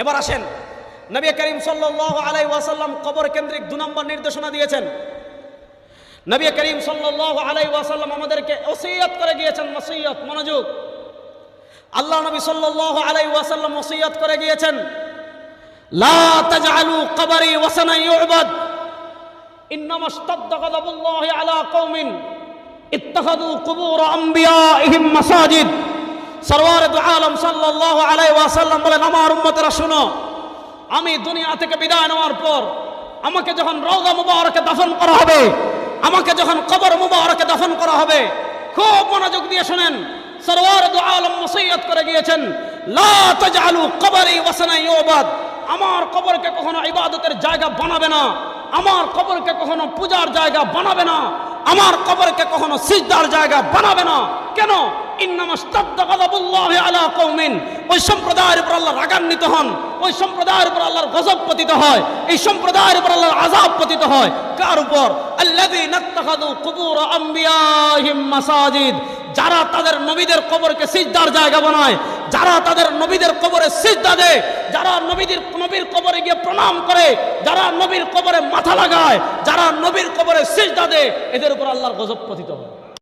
এবার আসেন। নবী করিম সাল্লাল্লাহু আলাইহি ওয়াসাল্লাম কবর কেন্দ্রিক দু নম্বর নির্দেশনা দিয়েছেন। নবী করিম সাল্লাল্লাহু আলাইহি ওয়াসাল্লাম আমাদেরকে ওসিয়ত করে গিয়েছেন, ওসিয়ত, মনোযোগ। আল্লাহ নবী সাল্লাল্লাহু আলাইহি ওয়াসাল্লাম ওসিয়ত করে গিয়েছেন, লা তাজআলু কবরি ওয়াসানা ইউবাদ, ইন্নামা ইশতাদ্দা গাযাবুল্লাহি আলা কওমিন, ইত্তাখাযু কুবুর আম্বিয়াইহিম মাসাজিদ। আলম ওয়াসাল্লাম বলেন, আমার আমি দুনিয়া থেকে বিদায় নেওয়ার পর আমাকে যখন রওজা মুবারকে দাফন করা হবে, আমাকে যখন কবর মুবারকে দাফন করা হবে, খুব মনোযোগ দিয়ে শুনেন সরওয়ার আলম ওসিয়ত করে গিয়েছেন, লা আমার কবরকে কখনো ইবাদতের জায়গা বানাবে না, আমার কবরকে কখনো পূজার জায়গা বানাবে না, আমার কবরকে কখনো সিজদার জায়গা বানাবে না। কেন? আলা কৌমিন ওই সম্প্রদায়ের উপর আল্লাহ রাগান্বিত হন, ওই সম্প্রদায়ের উপর গজব হয়, এই সম্প্রদায়ের উপর হয়। কার উপর? যারা তাদের নবীদের কবরকে সিজদার জায়গা বানায়, যারা তাদের নবীদের কবরে সিজদা দেয়, যারা নবীদের, নবীর কবরে গিয়ে প্রণাম করে, যারা নবীর কবরে মাথা লাগায়, যারা নবীর কবরে সিজদা দেয়, এদের উপর আল্লাহর গজব পতিত হয়।